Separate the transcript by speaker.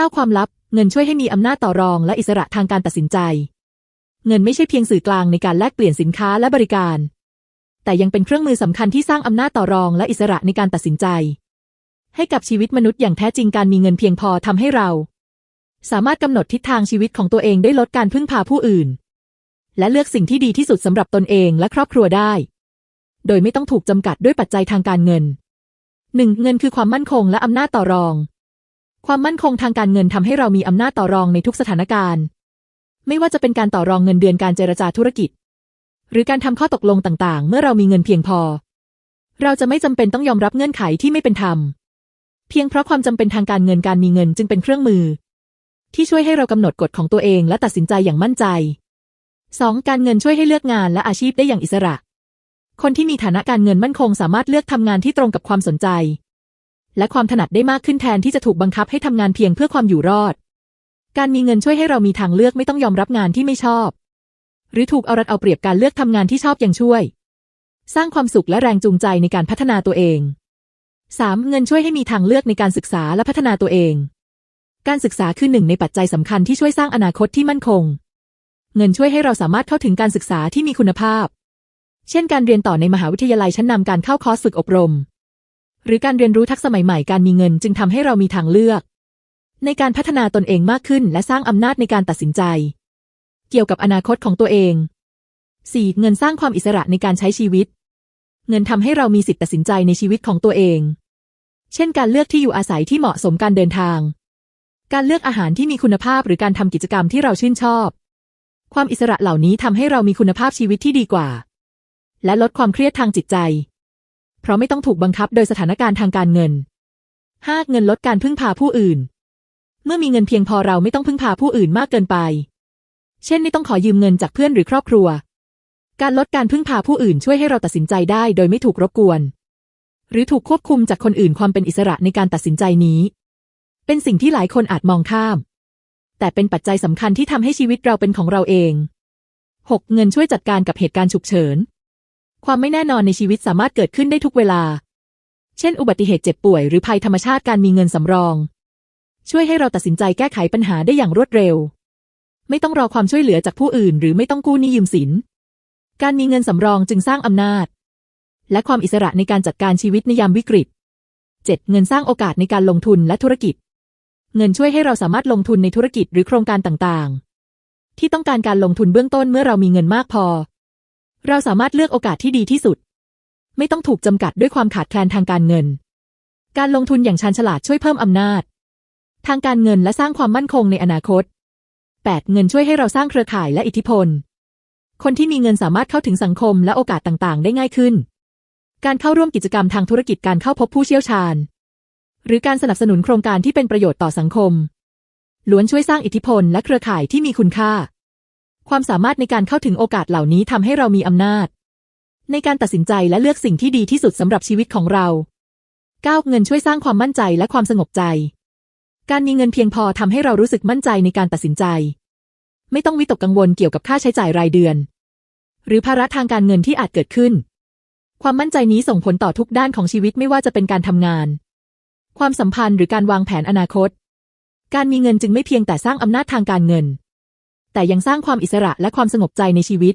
Speaker 1: ก้าความลับ เงินช่วยให้มีอำนาจต่อรองและอิสระทางการตัดสินใจ เงินไม่ใช่เพียงสื่อกลางในการแลกเปลี่ยนสินค้าและบริการ แต่ยังเป็นเครื่องมือสำคัญที่สร้างอำนาจต่อรองและอิสระในการตัดสินใจ ให้กับชีวิตมนุษย์อย่างแท้จริงการมีเงินเพียงพอทำให้เรา สามารถกำหนดทิศทางชีวิตของตัวเองได้ลดการพึ่งพาผู้อื่น และเลือกสิ่งที่ดีที่สุดสำหรับตนเองและครอบครัวได้ โดยไม่ต้องถูกจำกัดด้วยปัจจัยทางการเงินหนึ่งเงินคือความมั่นคงและอำนาจต่อรอง ความมั่นคงทางการเงินทำให้เรามีอำนาจต่อรองในทุกสถานการณ์ ไม่ว่าจะเป็นการต่อรองเงินเดือนการเจรจาธุรกิจ หรือการทำข้อตกลงต่างๆ เมื่อเรามีเงินเพียงพอ เราจะไม่จำเป็นต้องยอมรับเงื่อนไขที่ไม่เป็นธรรม เพียงเพราะความจำเป็นทางการเงินการมีเงินจึงเป็นเครื่องมือ ที่ช่วยให้เรากำหนดกฎของตัวเองและตัดสินใจอย่างมั่นใจ 2. การเงินช่วยให้เลือกงานและอาชีพได้อย่างอิสระ คนที่มีฐานะการเงินมั่นคงสามารถเลือกทำงานที่ตรงกับความสนใจ และความถนัดได้มากขึ้นแทนที่จะถูกบังคับให้ทำงานเพียงเพื่อความอยู่รอด การมีเงินช่วยให้เรามีทางเลือกไม่ต้องยอมรับงานที่ไม่ชอบ หรือถูกเอารัดเอาเปรียบการเลือกทำงานที่ชอบยังช่วย สร้างความสุขและแรงจูงใจในการพัฒนาตัวเอง 3. เงินช่วยให้มีทางเลือกในการศึกษาและพัฒนาตัวเอง การศึกษาคือหนึ่งในปัจจัยสำคัญที่ช่วยสร้างอนาคตที่มั่นคง เงินช่วยให้เราสามารถเข้าถึงการศึกษาที่มีคุณภาพ เช่นการเรียนต่อในมหาวิทยาลัยชั้นนำการเข้าคอร์สฝึกอบรม หรือการเรียนรู้ทักษะใหม่ๆ การมีเงินจึงทำให้เรามีทางเลือก ในการพัฒนาตนเองมากขึ้นและสร้างอำนาจในการตัดสินใจ เกี่ยวกับอนาคตของตัวเอง 4. เงินสร้างความอิสระในการใช้ชีวิต เงินทำให้เรามีสิทธิตัดสินใจในชีวิตของตัวเอง เช่น การเลือกที่อยู่อาศัยที่เหมาะสมการเดินทาง การเลือกอาหารที่มีคุณภาพหรือการทำกิจกรรมที่เราชื่นชอบ ความอิสระเหล่านี้ทำให้เรามีคุณภาพชีวิตที่ดีกว่า และลดความเครียดทางจิตใจ เพราะไม่ต้องถูกบังคับโดยสถานการณ์ทางการเงิน 5. เงินลดการพึ่งพาผู้อื่น เมื่อมีเงินเพียงพอเราไม่ต้องพึ่งพาผู้อื่นมากเกินไป เช่นไม่ต้องขอยืมเงินจากเพื่อนหรือครอบครัว การลดการพึ่งพาผู้อื่นช่วยให้เราตัดสินใจได้โดยไม่ถูกรบกวน หรือถูกควบคุมจากคนอื่นความเป็นอิสระในการตัดสินใจนี้ เป็นสิ่งที่หลายคนอาจมองข้าม แต่เป็นปัจจัยสำคัญที่ทำให้ชีวิตเราเป็นของเราเอง 6. เงินช่วยจัดการกับเหตุการณ์ฉุกเฉิน ความไม่แน่นอนในชีวิตสามารถเกิดขึ้นได้ทุกเวลา เช่น อุบัติเหตุเจ็บป่วยหรือภัยธรรมชาติการมีเงินสำรอง ช่วยให้เราตัดสินใจแก้ไขปัญหาได้อย่างรวดเร็ว ไม่ต้องรอความช่วยเหลือจากผู้อื่น หรือไม่ต้องกู้หนี้ยืมสิน การมีเงินสำรองจึงสร้างอำนาจ และความอิสระในการจัดการชีวิตในยามวิกฤต 7. เงินสร้างโอกาสในการลงทุนและธุรกิจ เงินช่วยให้เราสามารถลงทุนในธุรกิจหรือโครงการต่างๆ ที่ต้องการการลงทุนเบื้องต้นเมื่อเรามีเงินมากพอ เราสามารถเลือกโอกาสที่ดีที่สุด ไม่ต้องถูกจำกัดด้วยความขาดแคลนทางการเงิน การลงทุนอย่างชาญฉลาดช่วยเพิ่มอำนาจ ทางการเงินและสร้างความมั่นคงในอนาคต 8. เงินช่วยให้เราสร้างเครือข่ายและอิทธิพล คนที่มีเงินสามารถเข้าถึงสังคมและโอกาสต่างๆ ได้ง่ายขึ้น การเข้าร่วมกิจกรรมทางธุรกิจการเข้าพบผู้เชี่ยวชาญ หรือการสนับสนุนโครงการที่เป็นประโยชน์ต่อสังคมล้วนช่วยสร้างอิทธิพลและเครือข่ายที่มีคุณค่า ความสามารถในการเข้าถึงโอกาสเหล่านี้ทำให้เรามีอำนาจ ในการตัดสินใจและเลือกสิ่งที่ดีที่สุดสำหรับชีวิตของเรา 9. เงินช่วยสร้างความมั่นใจและความสงบใจ การมีเงินเพียงพอทำให้เรารู้สึกมั่นใจในการตัดสินใจ ไม่ต้องวิตกกังวลเกี่ยวกับค่าใช้จ่ายรายเดือน หรือภาระทางการเงินที่อาจเกิดขึ้น ความมั่นใจนี้ส่งผลต่อทุกด้านของชีวิตไม่ว่าจะเป็นการทำงาน ความสัมพันธ์หรือการวางแผนอนาคต การมีเงินจึงไม่เพียงแต่สร้างอำนาจทางการเงิน แต่ยังสร้างความอิสระและความสงบใจในชีวิต